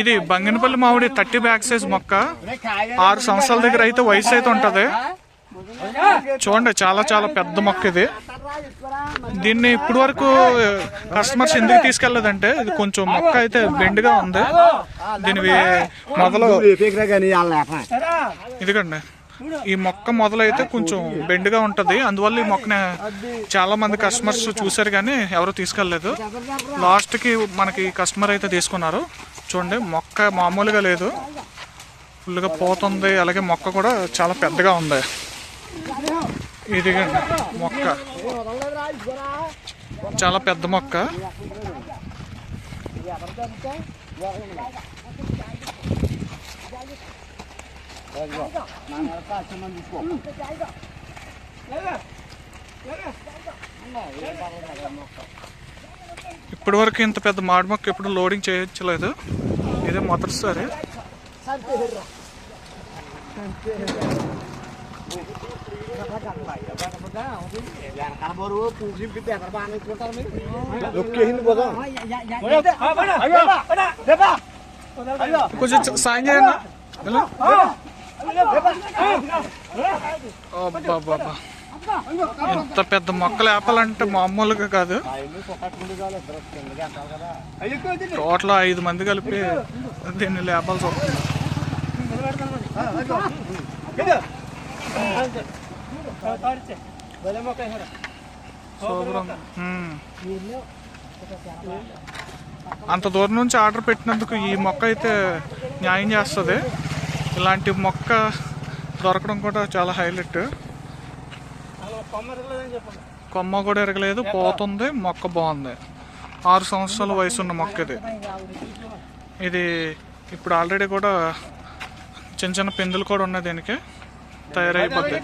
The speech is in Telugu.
ఇది బంగినపల్లి మామిడి థర్టీ బ్యాక్ సైజ్ మొక్క. ఆరు సంవత్సరాల దగ్గర అయితే వయసు అయితే ఉంటది. చూడండి చాలా చాలా పెద్ద మొక్క ఇది. దీన్ని ఇప్పటి వరకు కస్టమర్స్ ఎందుకు తీసుకెళ్ళేదంటే ఇది కొంచెం మొక్క అయితే బెండ్గా ఉంది. దీని మొదలు ఇదిగండి. ఈ మొక్క మొదలైతే కొంచెం బెండ్గా ఉంటుంది. అందువల్ల ఈ మొక్కని చాలా మంది కస్టమర్స్ చూశారు కానీ ఎవరు తీసుకెళ్ళలేదు. లాస్ట్కి మనకి కస్టమర్ అయితే తీసుకున్నారు. చూడండి మొక్క మామూలుగా లేదు. ఫుల్గా పోతుంది. అలాగే మొక్క కూడా చాలా పెద్దగా ఉంది. ఇదిగండి మొక్క. చాలా పెద్ద మొక్క. ఇప్పటి వరకు ఇంత పెద్ద మాడి మొక్క ఎప్పుడు లోడింగ్ చేయించలేదు ఇదే మొదటిసారి కొంచెం సాయం చేయండి వెళ్ళు. ఇంత పెద్ద మొక్కలు ఆపాలంటే మామూలుగా కాదు టోటల్ ఐదు మంది కలిపి దీన్ని లేపాల్సి వస్తుంది శుభ్రం. అంత దూరం నుంచి ఆర్డర్ పెట్టినందుకు ఈ మొక్క అయితే న్యాయం చేస్తుంది ఇలాంటి మొక్క దొరకడం కూడా చాలా హైలైట్. కొమ్మ కూడా ఎరగలేదు పోతుంది మొక్క బాగుంది. ఆరు సంవత్సరాల వయసు ఉన్న మొక్క ఇది. ఇది ఇప్పుడు ఆల్రెడీ కూడా చిన్న చిన్న పిందులు కూడా ఉన్నాయి దీనికి. తయారైపోద్ది